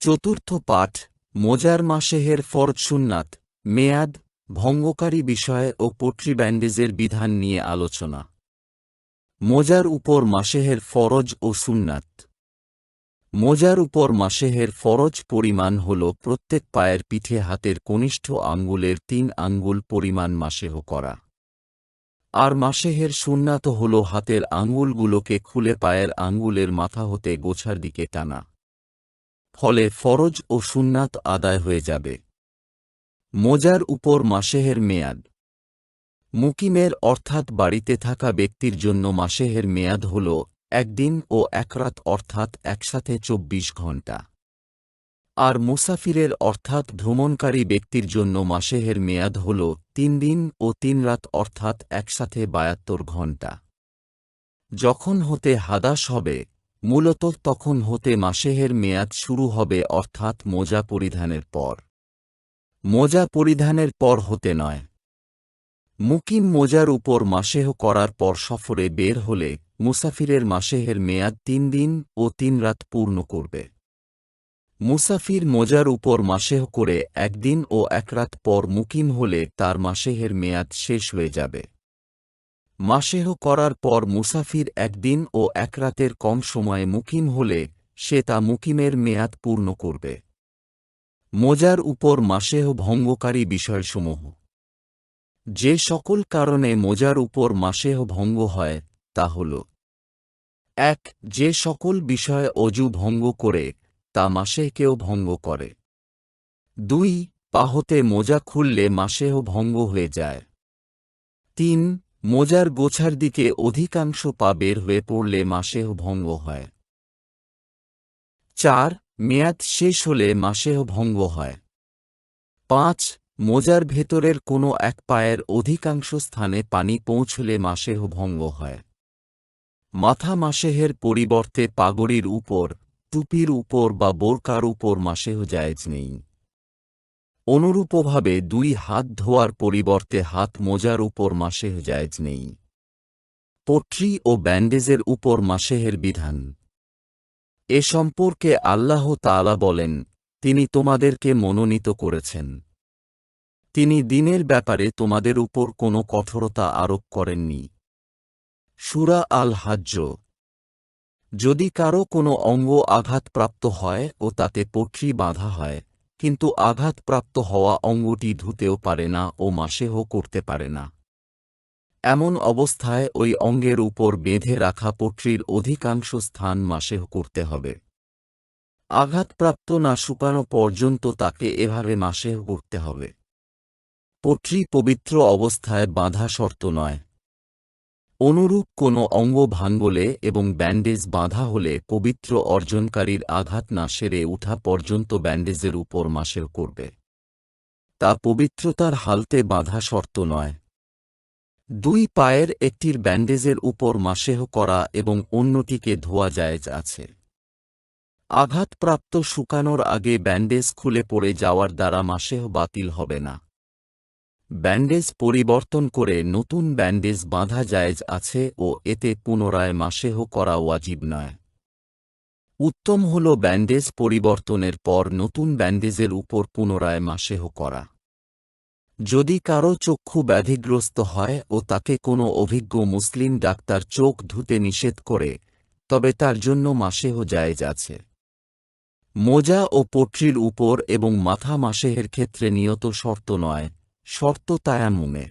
চতুর্থ পাঠ, মোজার মাসেহের ফরজ সুন্নাত, মেয়াদ, ভঙ্গকারী বিষয় ও পট্রি ব্যান্ডেজের বিধান নিয়ে আলোচনা। মোজার উপর মাসেহের ফরজ ও সুন্নাত। মোজার উপর মাসেহের ফরজ পরিমাণ হল প্রত্যেক পায়ের পিঠে হাতের কনিষ্ঠ আঙ্গুলের তিন আঙ্গুল পরিমাণ মাসেহ করা। আর মাসেহের সুন্নাত হল হাতের আঙ্গুলগুলোকে খুলে পায়ের আঙ্গুলের মাথা হতে গোছার দিকে টানা। ফলে ফরজ ও সুন্নাত আদায় হয়ে যাবে। মোজার উপর মাসেহের মেয়াদ। মুকিমের অর্থাৎ বাড়িতে থাকা ব্যক্তির জন্য মাসেহের মেয়াদ হল একদিন ও একরাত অর্থাৎ একসাথে চব্বিশ ঘণ্টা। আর মুসাফিরের অর্থাৎ ভ্রমণকারী ব্যক্তির জন্য মাসেহের মেয়াদ হল তিন দিন ও তিন রাত অর্থাৎ একসাথে বায়াত্তর ঘণ্টা। যখন হতে হাদাস হবে মূলত তখন হতে মাসেহের মেয়াদ শুরু হবে অর্থাৎ মোজা পরিধানের পর। মোজা পরিধানের পর হতে নয়। মুকিম মোজার উপর মাসেহ করার পর সফরে বের হলে মুসাফিরের মাসেহের মেয়াদ তিন দিন ও তিন রাত পূর্ণ করবে। মুসাফির মোজার উপর মাসেহ করে একদিন ও এক রাত পর মুকিম হলে তার মাসেহের মেয়াদ শেষ হয়ে যাবে। মাসেহ করার পর মুসাফির একদিন ও এক রাতের কম সময়ে মুকিম হলে, সে তা মুকিমের মেয়াদ পূর্ণ করবে। মোজার উপর মাসেহ ভঙ্গকারী বিষয়সমূহ। যে সকল কারণে মোজার উপর মাসেহ ভঙ্গ হয়, তা হল এক, যে সকল বিষয়ে অজু ভঙ্গ করে, তা মাসেহকেও ভঙ্গ করে। দুই, পাহতে মোজা খুললে মাসেহ ভঙ্গ হয়ে যায়। তিন মোজার গোছার দিকে অধিকাংশ পা বের হয়ে পড়লে মাসেহ ভঙ্গ হয়। চার, মেয়াদ শেষ হলে মাসেহ ভঙ্গ হয়। পাঁচ, মোজার ভেতরের কোনো এক পায়ের অধিকাংশ স্থানে পানি পৌঁছলে মাসেহ ভঙ্গ হয়। মাথা মাসেহের পরিবর্তে পাগড়ির উপর, টুপির উপর বা বোরকার উপর মাসেহ জায়েজ নেই। অনুরূপভাবে দুই হাত ধোয়ার পরিবর্তে হাত মোজার উপর মাসেহ জায়েজ নেই। পট্রি ও ব্যান্ডেজের উপর মাসেহের বিধান। এ সম্পর্কে আল্লাহ তাআলা বলেন, তিনি তোমাদেরকে মনোনীত করেছেন। তিনি দিনের ব্যাপারে তোমাদের উপর কোনো কঠোরতা আরোপ করেননি। সুরা আল হাজ্য যদি কারও কোনো অঙ্গ আঘাতপ্রাপ্ত হয় ও তাতে পট্রি বাঁধা হয় কিন্তু আঘাতপ্রাপ্ত হওয়া অঙ্গটি ধুতেও পারে না ও মাসেহ করতে পারে না। এমন অবস্থায় ওই অঙ্গের উপর বেঁধে রাখা পট্রির অধিকাংশ স্থান মাসেহ করতে হবে। আঘাতপ্রাপ্ত না শুকানো পর্যন্ত তাকে এভাবে মাসেহ করতে হবে। পট্রি পবিত্র অবস্থায় বাঁধা শর্ত নয়। অনুরূপ কোনো অঙ্গ ভাঙ্গলে এবং ব্যান্ডেজ বাঁধা হলে পবিত্র অর্জনকারীর আঘাত না সেরে উঠা পর্যন্ত ব্যান্ডেজের উপর মাসের করবে। তা পবিত্রতার হালতে বাঁধা শর্ত নয়। দুই পায়ের একটির ব্যান্ডেজের উপর মাসেহ করা এবং অন্যটিকে ধোয়া জায়েজ আছে। আঘাতপ্রাপ্ত শুকানোর আগে ব্যান্ডেজ খুলে পড়ে যাওয়ার দ্বারা মাসেহ বাতিল হবে না। ব্যান্ডেজ পরিবর্তন করে নতুন ব্যান্ডেজ বাঁধা জায়েজ আছে ও এতে পুনরায় মাসেহ করা ওয়াজিব নয়। উত্তম হল ব্যান্ডেজ পরিবর্তনের পর নতুন ব্যান্ডেজের উপর পুনরায় মাসেহ করা। যদি কারও চক্ষু ব্যাধিগ্রস্ত হয় ও তাকে কোনো অভিজ্ঞ মুসলিম ডাক্তার চোখ ধুতে নিষেধ করে, তবে তার জন্য মাসেহ জায়েজ আছে। মোজা ও পট্রির উপর এবং মাথা মাসেহের ক্ষেত্রে নিয়ত শর্ত নয় শর্ত তায়ামুমে